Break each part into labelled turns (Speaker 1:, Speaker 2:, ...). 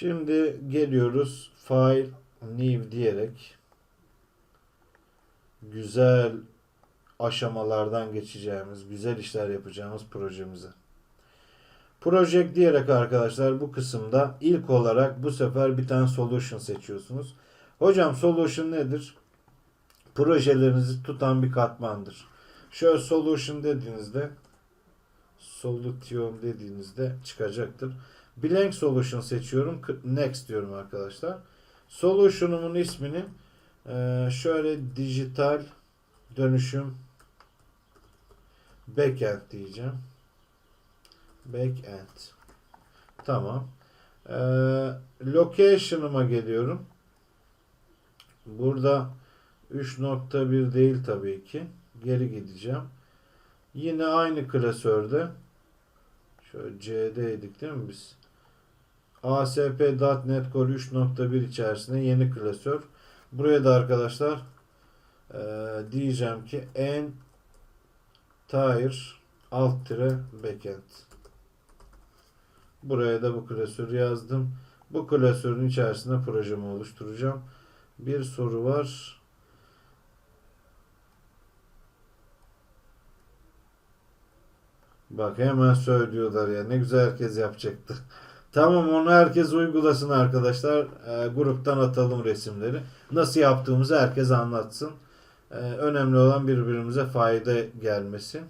Speaker 1: Şimdi geliyoruz file new diyerek güzel aşamalardan geçeceğimiz, güzel işler yapacağımız projemize. Project diyerek arkadaşlar bu kısımda ilk olarak bu sefer bir tane solution seçiyorsunuz. Hocam solution nedir? Projelerinizi tutan bir katmandır. Şöyle solution dediğinizde solution dediğinizde çıkacaktır. Blank solution seçiyorum. Next diyorum arkadaşlar. Solution'umun ismini eee, şöyle dijital dönüşüm backend diyeceğim. Backend. Tamam. Eee location'ıma geliyorum. Burada 3.1 değil tabii ki. Geri gideceğim. Yine aynı klasörde şöyle C'deydik değil mi biz? ASP.NET Core 3.1 içerisinde yeni klasör. Buraya da arkadaşlar eee, diyeceğim ki entire alt tire backend. Buraya da bu klasörü yazdım. Bu klasörün içerisinde projemi oluşturacağım. Bir soru var. Bak hemen söylüyorlar ya. Ne güzel herkes yapacaktı. Tamam onu herkes uygulasın arkadaşlar. Ee, gruptan atalım resimleri. Nasıl yaptığımızı herkes anlatsın. Ee, önemli olan birbirimize fayda gelmesi.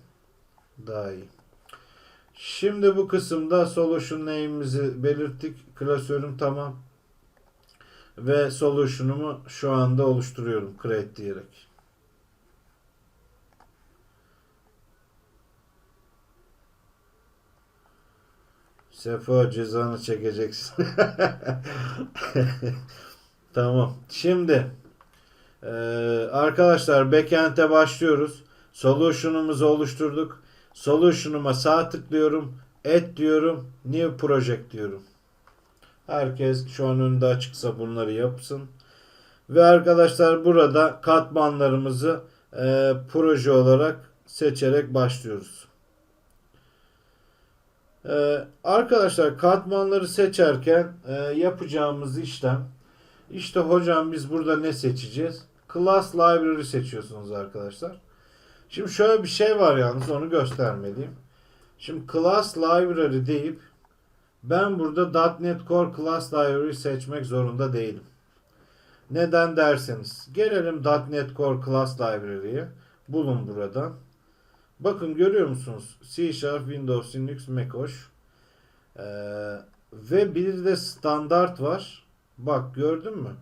Speaker 1: Daha iyi. Şimdi bu kısımda solution name'imizi belirttik. Klasörüm tamam. Ve solution'umu şu anda oluşturuyorum. Create diyerek. Sefo cezanı çekeceksin. tamam. Şimdi eee, arkadaşlar backend'e başlıyoruz. Solution'umuzu oluşturduk. Solution'uma sağ tıklıyorum. Add diyorum. New project diyorum. Herkes şu an önünde açıksa bunları yapsın. Ve arkadaşlar burada katmanlarımızı eee, proje olarak seçerek başlıyoruz. Ee, arkadaşlar katmanları seçerken e, yapacağımız işlem işte hocam biz burada ne seçeceğiz? Class Library seçiyorsunuz arkadaşlar. Şimdi şöyle bir şey var yalnız onu göstermeliyim. Şimdi Class Library deyip ben burada .NET Core Class Library seçmek zorunda değilim. Neden derseniz gelelim .NET Core Class Library'ye bulun buradan. Bakın görüyor musunuz? C Sharp, Windows, Linux, macOS. Ee, ve bir de standart var. Bak gördün mü?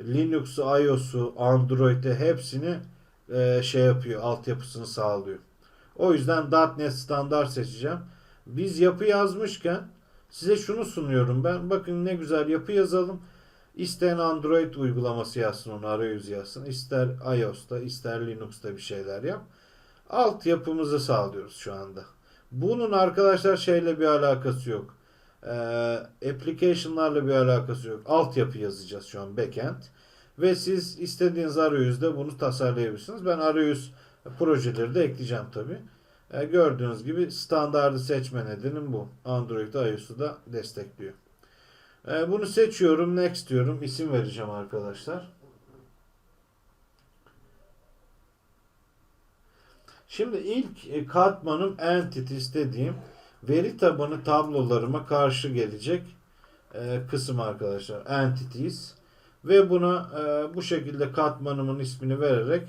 Speaker 1: Linux'u, iOS'u, Android'e hepsini e, şey yapıyor. Altyapısını sağlıyor. O yüzden .NET standart seçeceğim. Biz yapı yazmışken size şunu sunuyorum ben. Bakın ne güzel yapı yazalım. İsteyen Android uygulaması yazsın onu arayüz yazsın. İster iOS'ta ister Linux'ta bir şeyler yap altyapımızı sağlıyoruz şu anda. Bunun arkadaşlar şeyle bir alakası yok. Ee, application'larla bir alakası yok. Altyapı yazacağız şu an backend. Ve siz istediğiniz arayüzde bunu tasarlayabilirsiniz. Ben arayüz projeleri de ekleyeceğim tabi. Ee, gördüğünüz gibi standardı seçme nedenim bu. Android iOS'u da destekliyor. Ee, bunu seçiyorum. Next diyorum. İsim vereceğim arkadaşlar. Şimdi ilk e, katmanım entities dediğim veri tabanı tablolarıma karşı gelecek e, kısım arkadaşlar. Entities ve buna e, bu şekilde katmanımın ismini vererek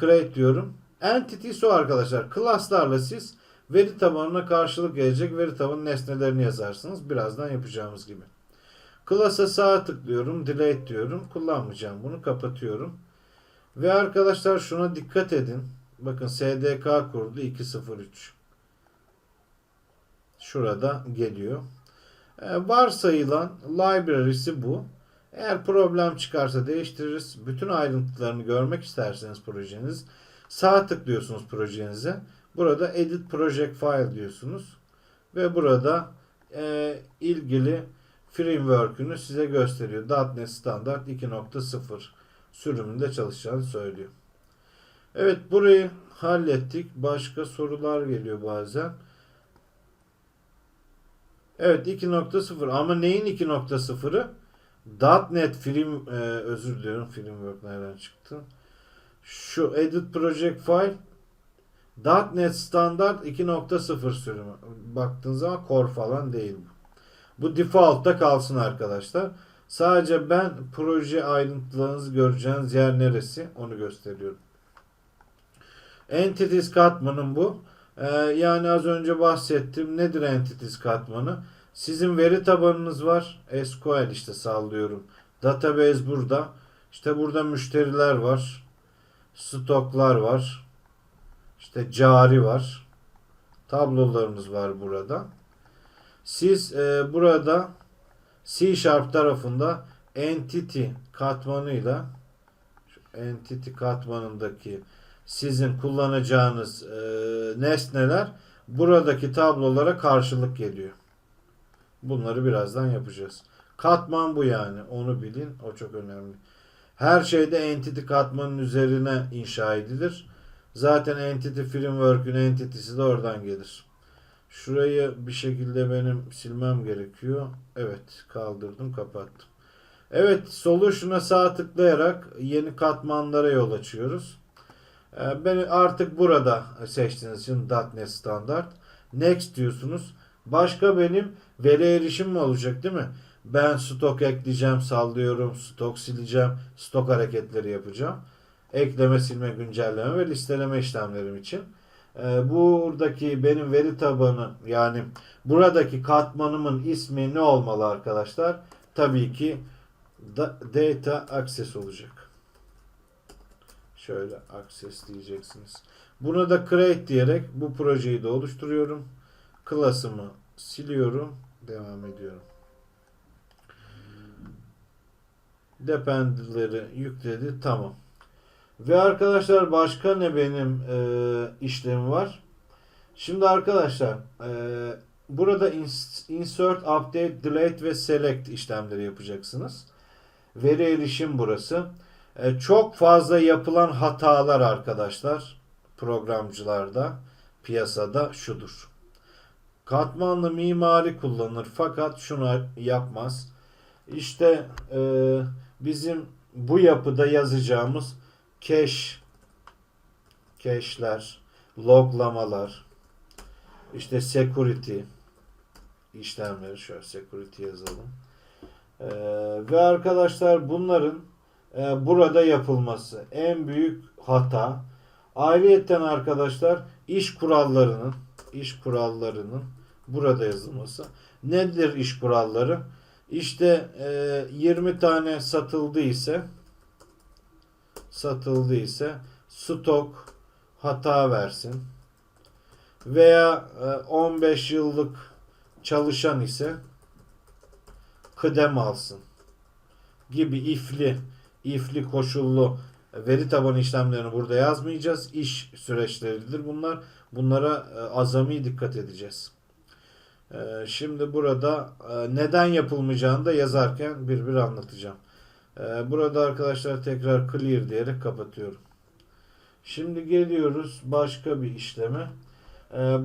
Speaker 1: create diyorum. Entities o arkadaşlar. Class'larla siz veri tabanına karşılık gelecek veri tabanı nesnelerini yazarsınız. Birazdan yapacağımız gibi. Class'a sağ tıklıyorum. Delete diyorum. Kullanmayacağım bunu. Kapatıyorum. Ve arkadaşlar şuna dikkat edin. Bakın SDK kurdu 203. Şurada geliyor. Ee, varsayılan library'si bu. Eğer problem çıkarsa değiştiririz. Bütün ayrıntılarını görmek isterseniz projeniz sağ tıklıyorsunuz projenize. Burada edit project file diyorsunuz. Ve burada e, ilgili framework'ünü size gösteriyor. .NET Standard 2.0 sürümünde çalışacağını söylüyor. Evet burayı hallettik. Başka sorular geliyor bazen. Evet 2.0 ama neyin 2.0'ı? .NET film e, özür diliyorum framework nereden çıktı? Şu edit project file .NET standart 2.0 sürümü. Baktığınız zaman core falan değil bu. Bu default'ta kalsın arkadaşlar. Sadece ben proje ayrıntılarınızı göreceğiniz yer neresi onu gösteriyorum. Entities katmanım bu. Ee, yani az önce bahsettim. Nedir Entities katmanı? Sizin veri tabanınız var. SQL işte sallıyorum. Database burada. İşte burada müşteriler var. Stoklar var. İşte cari var. Tablolarınız var burada. Siz e, burada C Sharp tarafında entity katmanıyla entity katmanındaki sizin kullanacağınız e, nesneler buradaki tablolara karşılık geliyor. Bunları birazdan yapacağız. Katman bu yani. Onu bilin. O çok önemli. Her şeyde entity katmanın üzerine inşa edilir. Zaten entity framework'ün entity'si de oradan gelir. Şurayı bir şekilde benim silmem gerekiyor. Evet kaldırdım kapattım. Evet solution'a sağ tıklayarak yeni katmanlara yol açıyoruz. Ee, Beni artık burada seçtiğiniz için .NET standart. Next diyorsunuz. Başka benim veri erişim mi olacak değil mi? Ben stok ekleyeceğim, sallıyorum, stok sileceğim, stok hareketleri yapacağım. Ekleme, silme, güncelleme ve listeleme işlemlerim için. Ee, buradaki benim veri tabanı yani buradaki katmanımın ismi ne olmalı arkadaşlar? Tabii ki da- data access olacak. Şöyle access diyeceksiniz. Bunu da create diyerek bu projeyi de oluşturuyorum. Class'ımı siliyorum. Devam ediyorum. Depend'leri yükledi. Tamam. Ve arkadaşlar başka ne benim e, işlemim var? Şimdi arkadaşlar e, burada ins- insert, update, delete ve select işlemleri yapacaksınız. Veri erişim burası. E, çok fazla yapılan hatalar arkadaşlar programcılarda piyasada şudur. Katmanlı mimari kullanır fakat şunu yapmaz. İşte e, bizim bu yapıda yazacağımız cache cache'ler, loglamalar, işte security işlemleri şöyle security yazalım. Ee, ve arkadaşlar bunların e, burada yapılması en büyük hata. Ayrıyeten arkadaşlar iş kurallarının iş kurallarının burada yazılması. Nedir iş kuralları? İşte e, 20 tane satıldı ise satıldı ise stok hata versin. Veya e, 15 yıllık çalışan ise kıdem alsın gibi ifli ifli koşullu veri tabanı işlemlerini burada yazmayacağız. İş süreçleridir bunlar. Bunlara e, azami dikkat edeceğiz. E, Şimdi burada e, neden yapılmayacağını da yazarken bir bir anlatacağım. Burada arkadaşlar tekrar clear diyerek kapatıyorum. Şimdi geliyoruz başka bir işleme.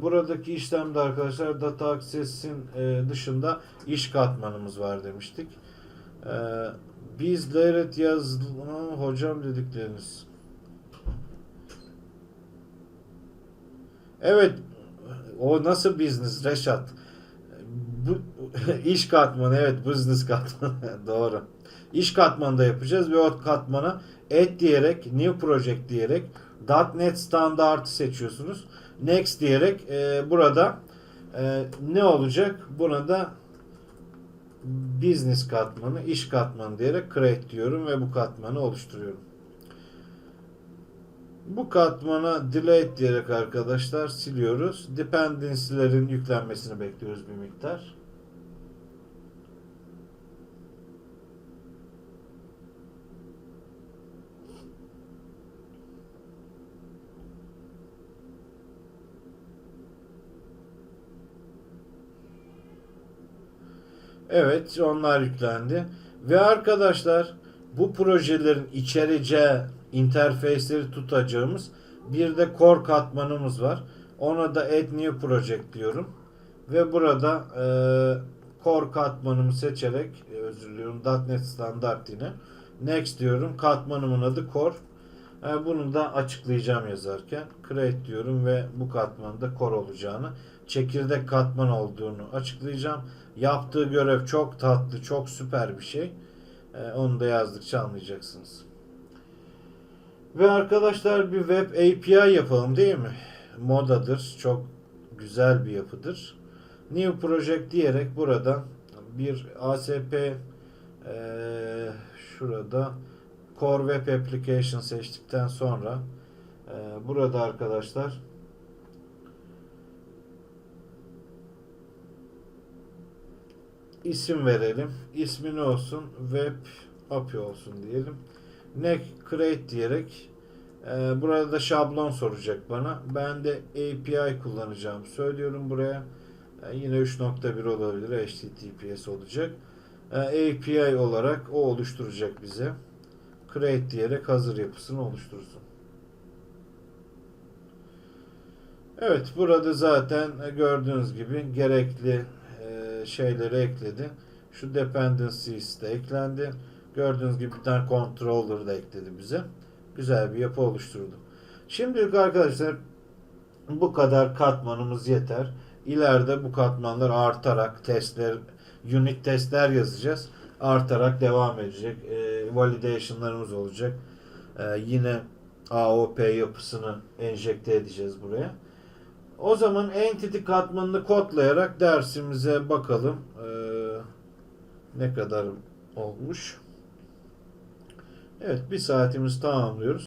Speaker 1: Buradaki işlemde arkadaşlar data access'in dışında iş katmanımız var demiştik. Biz Leret yazdım hocam dedikleriniz. Evet o nasıl business Reşat? Bu iş katmanı evet business katmanı doğru. İş katmanında yapacağız ve o katmana add diyerek new project diyerek .NET standartı seçiyorsunuz. Next diyerek e, burada e, ne olacak? Buna da business katmanı, iş katmanı diyerek create diyorum ve bu katmanı oluşturuyorum. Bu katmana delete diyerek arkadaşlar siliyoruz. Dependency'lerin yüklenmesini bekliyoruz bir miktar. Evet onlar yüklendi. Ve arkadaşlar bu projelerin içereceği interface'leri tutacağımız bir de core katmanımız var. Ona da add new project diyorum. Ve burada e, core katmanımı seçerek e, özür diliyorum .NET standart yine. Next diyorum. Katmanımın adı core. E, bunu da açıklayacağım yazarken. Create diyorum ve bu katmanda core olacağını, çekirdek katman olduğunu açıklayacağım. Yaptığı görev çok tatlı, çok süper bir şey. E, onu da yazdıkça anlayacaksınız. Ve arkadaşlar bir web API yapalım değil mi? Modadır. Çok güzel bir yapıdır. New Project diyerek buradan bir ASP eee, şurada Core Web Application seçtikten sonra eee, burada arkadaşlar isim verelim. İsmi ne olsun? Web API olsun diyelim. Next create diyerek e, burada da şablon soracak bana. Ben de API kullanacağım. Söylüyorum buraya. E, yine 3.1 olabilir. HTTPS olacak. E, API olarak o oluşturacak bize. Create diyerek hazır yapısını oluştursun. Evet burada zaten gördüğünüz gibi gerekli şeyleri ekledi. Şu dependencies de eklendi. Gördüğünüz gibi bir tane controller da ekledi bize. Güzel bir yapı oluşturdu. Şimdilik arkadaşlar bu kadar katmanımız yeter. İleride bu katmanlar artarak testler, unit testler yazacağız. Artarak devam edecek. E, validation'larımız olacak. E, yine AOP yapısını enjekte edeceğiz buraya. O zaman entity katmanını kodlayarak dersimize bakalım. Ee, ne kadar olmuş. Evet bir saatimiz tamamlıyoruz.